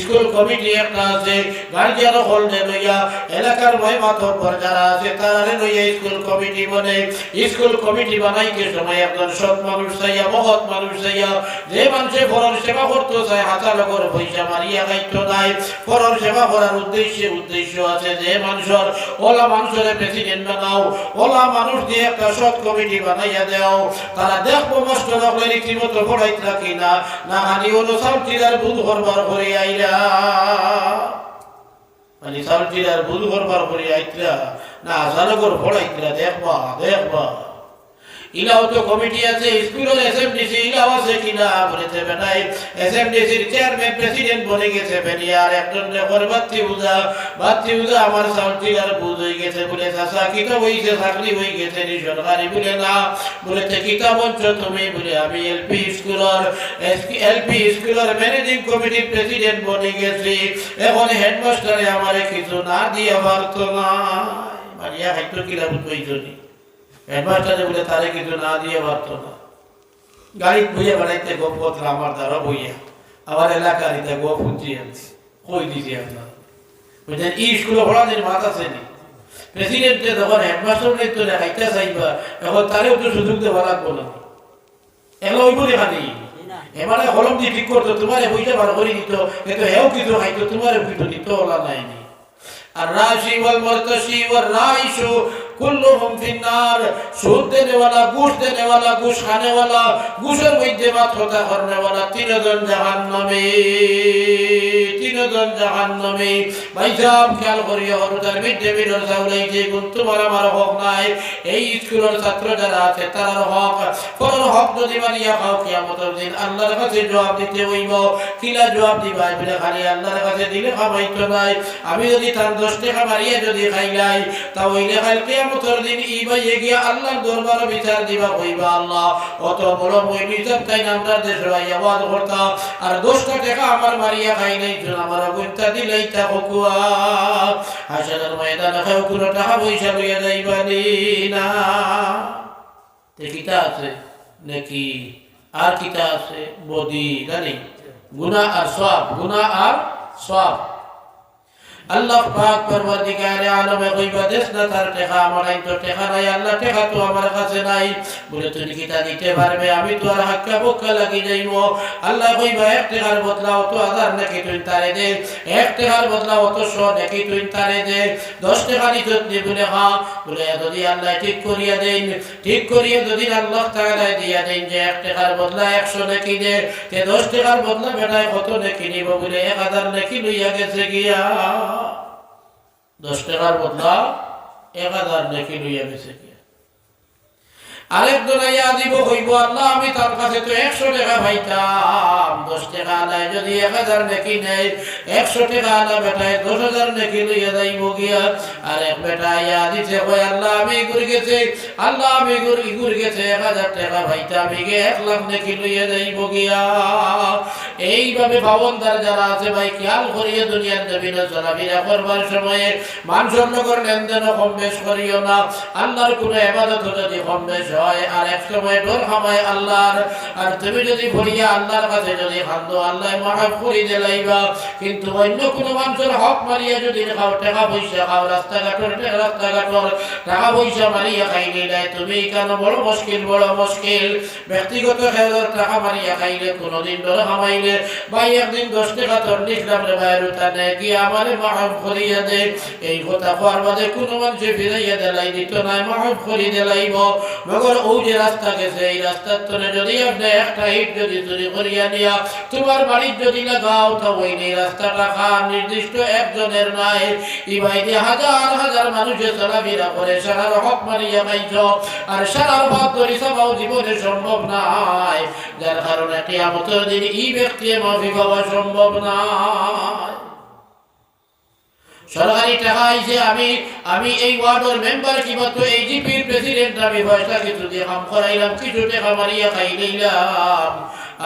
School committee একটা আছে, guardian হলডে লইয়া এলাকার ময় মাতব্বর যারা আছে, তারা লইয়া স্কুল কমিটি বনে। স্কুল কমিটি বানাইতে সময় একজন সৎ মানুষ চাইয়া, মহৎ মানুষ চাইয়া, যে মানুষে পরর সেবা করতে চায় হাতা লগর পয়সা মারিয়া খাইতো নাই পরর সেবা করার উদ্দেশ্যে উদ্দেশ্য আছে যে মানুষের, ওলা মানুষের প্রেসিডেন্ট বানাও, ওলা মানুষ দিয়ে একটা সৎ কমিটি বানাইয়া দেও। তারা দেখব কষ্ট লাগলে রীতিমতো পড়াইতে রাখি না না হানি হলো সাউথিদার বুধ করবার করে আইলা। মানে আইতরা না আসানগর পড়াইতরা দেখবা দেখবা। ইলাও তো কমিটি আছে স্কুলের কিনা বলেছে প্রেসিডেন্ট গেছে আমার হয়ে গেছে বলে চাকরি হয়ে গেছে বলে না। বলেছে তুমি বলে, আমি স্কুলের ম্যানেজিং কমিটির প্রেসিডেন্ট বনে হেডমাস্টারে আমারে কিছু না দিয়ে পারতো না। মারিয়া খাইতো কিরা বুঝব হেডমাস্টারে বলে তারে কিছু না দিয়ে পারতো না। গাড়ি বইয়া বেড়াইতে গোপ পত্র আমার দ্বারা বইয়া। আমার এলাকার গোপ উঠি আনছি। কই দিছি আপনার? বুঝলেন ই স্কুলে পড়ানোর মাত আছে নি? প্রেসিডেন্টে যখন হেডমাস্টার তো খাইতে চাইবা এখন তারেও তো সুযোগ দেওয়া লাগবো না। এগুলো ওই বলে খানি এবারে কলম দিয়ে ঠিক করতো, তোমার বইটা বার করে দিত কিন্তু হেও কিছু খাইতো, তোমার কিছু দিত, ওলা নাই আর রাশি ওয়াল মরতশি ওয়াল রাইশু কুল্লুহুম ফিন্নার। সুদ দেনেওয়ালা ঘুষ দেনেওয়ালা ঘুষ খানেওয়ালা ঘুষের মধ্যে বাধ্যতা করনেওয়ালা তিনজন জাহান্নামে তিনজন জাহান্নামে। ভাইজাম খেয়াল করিয়া হরতার মিড ডে মিলের চাউলাইছে কিন্তু আমার হক নাই। এই স্কুলের ছাত্র যারা আছে তার হক কোন হক যদি মানিয়া খাও কিয়ামতের দিন আল্লাহর কাছে জবাব দিতে হইব। কিলা জবাব দিবা এটা খালি আল্লাহর কাছে দিলে খাবাইতো নাই। আমি যদি তার দশ টাকা মারিয়া যদি খাইলাই তা ওইলে খাইল কিয়ামতের দিন ই বাইয়ে গিয়া আল্লাহর দরবার বিচার দিবা হইবা আল্লাহ। অত বড় মই বিচার তাই আমরা দেশে আওয়াজ করতাম। আর দশটা টাকা আমার মারিয়া খাই নাই জন্য আমার গুণটা দিলেই তা হকুয়া হাসানের ময়দানে খাও কোনো টাকা পয়সা লইয়া যাইবানি না কিতা আছে? নাকি? আর কিতা আছে? বদি? জানি। গুনাহ আর সওয়াব। গুনাহ আর সওয়াব। আল্লাহ পাক পরবর্তীকারে আলমে কইবা দেশ না তার টেকা আইন তো টেকা নাই, আল্লাহ টেকা তো আমার কাছে নাই। বলে, তুমি কি তা দিতে পারবে? আমি তো আর হাক্কা বক্কা লাগি যাইব। আল্লাহ কইবা, এক টেকার বদলাও তো হাজার নাকি তুই তারে দে। এক টেকার বদলাও তো শ নাকি তুই তারে দে। দশ টাকা দিত দি বলে হ্যাঁ বলে, যদি আল্লাহ ঠিক করিয়া দেন, ঠিক করিয়া যদি আল্লাহ তাআলা দিয়া দেন যে এক টাকার বদলা একশো নাকি দে, তে দশ টাকার বদলা বেটায় কত নাকি নিব? বলে, এক হাজার নাকি লইয়া গেছে গিয়া। দশ টাকার বদলা এক হাজার নেকি লইয়া গেছে আরেকজন আইয়া দিব হইব আল্লাহ, আমি তার কাছে তো একশো টাকা পাইতাম। দশ টাকা আলায় যদি এক হাজার নাকি নেই একশো টাকা আলা বেটায় দশ হাজার নাকি লইয়া যাইব গিয়া। বেটা আইয়া দিছে আল্লাহ, আমি ঘুরে গেছে, আল্লাহ, আমি ঘুরে ঘুরে গেছে, এক হাজার টাকা পাইতাম এক লাখ নাকি লইয়া যাইব গিয়া। এইভাবে যারা আছে ভাই, খেয়াল করিয়ে দুনিয়ার জমিনে চলাফেরা করবার সময়ে মানুষের নগর লেনদেন কম বেশ করিও না। আল্লাহর কোনো এবাদত যদি কম বেশ হয় আর এক সময় ডোর খামায় আল্লাহর। আর তুমি যদি ভরিয়া আল্লাহর কাছে যদি খান্দো আল্লাহ মাফ করি দিলাইবা কিন্তু অন্য কোনো মানুষের হক মারিয়া যদি খাও টাকা পয়সা খাও রাস্তাঘাটর রাস্তাঘাটর টাকা পয়সা মারিয়া খাইলে নাই, তুমি কেন বড় মুশকিল বড় মুশকিল? ব্যক্তিগত খেলার টাকা মারিয়া খাইলে কোনোদিন ডোর খামাইলে ভাই, একদিন দশ টাকা তোর লিখলাম রে ভাইয়ের উঠানে কি আমারে মাফ করিয়া দে। এই কথা কোয়ার বাদে কোনো মানুষে ফিরাইয়া দেলাই দিত নাই মাফ করি দেলাইব মগর ও যে রাস্তা গেছে, এই রাস্তার তলে যদি আপনি একটা ইট যদি চুরি করিয়া নিয়া তোমার বাড়ির যদি লাগাও তো ওই নেই রাস্তাটা খান। নির্দিষ্ট একজনের নাই। ই বাইরে হাজার হাজার মানুষের চলাফেরা করে, সারার হক মারিয়া পাইছ। আর সারার ভাব ধরি সবাও জীবনে সম্ভব নাই। যার কারণে কেয়ামতের দিন ই ব্যক্তি মাফি পাওয়া সম্ভব নয় সরকারি টাকা আইছে আমি আমি এই ওয়ার্ডের মেম্বার কি মাত্র? এই জিপির প্রেসিডেন্ট আমি পয়সা কিছু দিয়ে কাম করাইলাম, কিছু টাকা মারিয়া খাই নিলাম।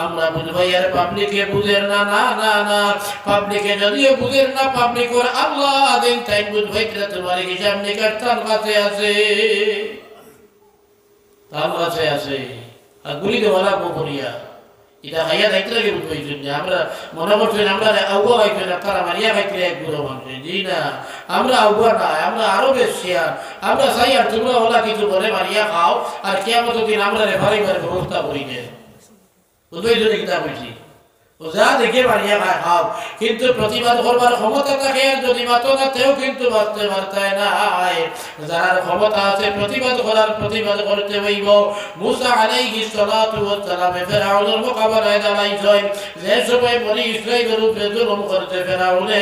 আমরা বুঝবাই আর পাবলিকে বুঝের না না না না। পাবলিকে যদিও বুঝের না পাবলিক ওর আল্লাহ দিন, তাই বুঝবাই তোমার হিসাব নিকাশ তার কাছে আছে। তার কাছে আছে। আর গুলি দেওয়া লাগবো করিয়া এটা খাইয়া দায়িত্ব লাগে বুঝবেন যে আমরা মনে করছেন আমরা আগুয়া খাইছেন তারা মারিয়া খাইতে একগুলো মানুষ জি না আমরা আগুয়া না আমরা আরও বেশি আর আমরা চাই আর তোমরা ওলা কিছু বলে মারিয়া খাও আর কেমন দিন আমরা রেফারিংয়ের ব্যবস্থা করি যে বুঝবেই যদি কিতাব বলছি ও যা দেখে মারিয়া ভাই খাও কিন্তু প্রতিবাদ করবার ক্ষমতা থাকে, যদি মাতো না তেও কিন্তু বাঁচতে পারতে না যার ক্ষমতা আছে প্রতিবাদ করার প্রতিবাদ করতে হইব। মুসা আলাইহি সালাতু ওয়া সালাম ফেরাউনের মোকাবেলায় দাঁড়াইছেন যে সময় বনি ইসরাইলের উপরে জুলুম করতে ফেরাউনে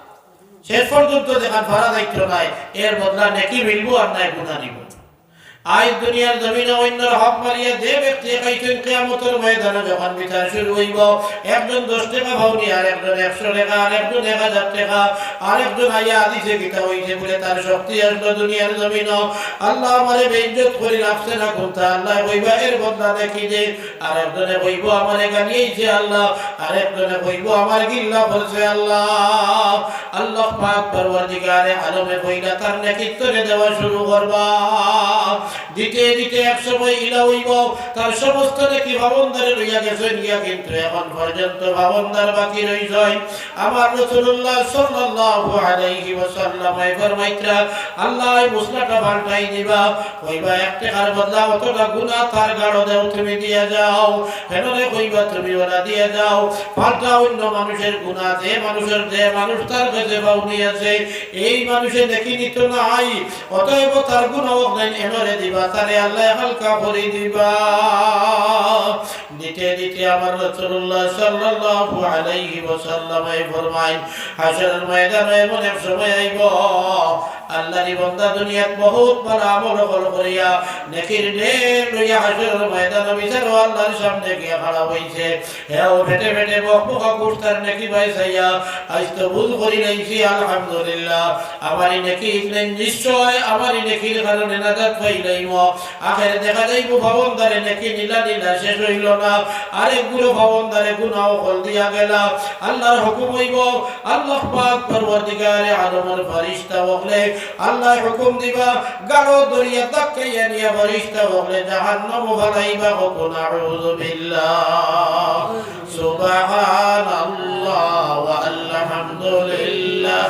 শেষ পর্যন্ত যেখানে ভাড়া দায়িত্ব নাই এর বদলা নাকি মিলবো আর নাই গুণা নিব। আজ দুনিয়ার জমিনে অন্যর হক মারিয়া যে ব্যক্তি খাইছেন কেয়ামতের ময়দানে যখন বিচার শুরু হইব, একজন দশ টাকা ভাউনি আর একজন একশো টাকা আর একজন এক হাজার টাকা আর একজন আইয়া আদিছে গীতা হইছে বলে তার শক্তি দুনিয়ার জমিন। আল্লাহ আমারে করে রাখছে না কোনটা আল্লাহ কইবা, এর বদলা দেখি যে আর একজনে কইব, আমারে গানিয়েছে আল্লাহ। আর একজনে কইব, আমার গিল্লা বলছে আল্লাহ। আল্লাহ পাক পরবর্তীকারে আলমে কইলা তার নেকিত্তরে দেওয়া শুরু করবা। দিতে দিতে এক সময় ইলা হইব, তার সমস্ত নাকি ভাবনদারে লইয়া গেছেন গিয়া কিন্তু এখন পর্যন্ত ভাবনদার বাকি রইছেন আমার রাসূলুল্লাহ সাল্লাল্লাহু আলাইহি ওয়াসাল্লাম আল্লাহ এই মুসলাটা দিবা। কইবা এক টাকার বদলা, অতটা গুনাহ তার গাড়ো দেও তুমি দিয়া যাও। হেনরে কইবা, তুমি ওরা দিয়া যাও। পাল্টা অন্য মানুষের গুনাহ, যে মানুষের যে মানুষ তার কাছে বাউনি আছে এই মানুষে দেখি নিত নাই। অতএব তার গুনাহ নাই এনরে দিবা। তারে আল্লাহ হালকা করে দিবা। দিতে দিতে আমার রাসূলুল্লাহ সাল্লাল্লাহু আলাইহি ওয়াসাল্লাম এই ময়দানে এমন এক সময় আইব আল্লাহর বান্দা দুনিয়াত বহুত বড় আমল করিয়া, নেকির লইয়া ময়দানে বিচার আল্লাহর সামনে গিয়া খাড়া হইছে। হেও ফেটে ফেটে বক বক কুস্তার নেকি পাইছাইয়া আজ তো ভুল করি নাইছি আলহামদুলিল্লাহ। আমারই নেকি নিশ্চয়, আমারই নেকির কারণে নাজাত আখেরে দেখা ভবনদারে নেকি নীলা নীলা শেষ হইল না। আরেকগুলো কল দিয়া গেলা। আল্লাহর হুকুম হইব, আল্লাহ পাক পরবর্তীকারে বকলে। আল্লাহ হুকুম দিবা গাড়ো দরিয়া তাকাইয়া নিয়া বকলে। জাহান্নাম হুকুম আউযু বিল্লাহ সুবহানাল্লাহ ওয়া আলহামদুলিল্লাহ।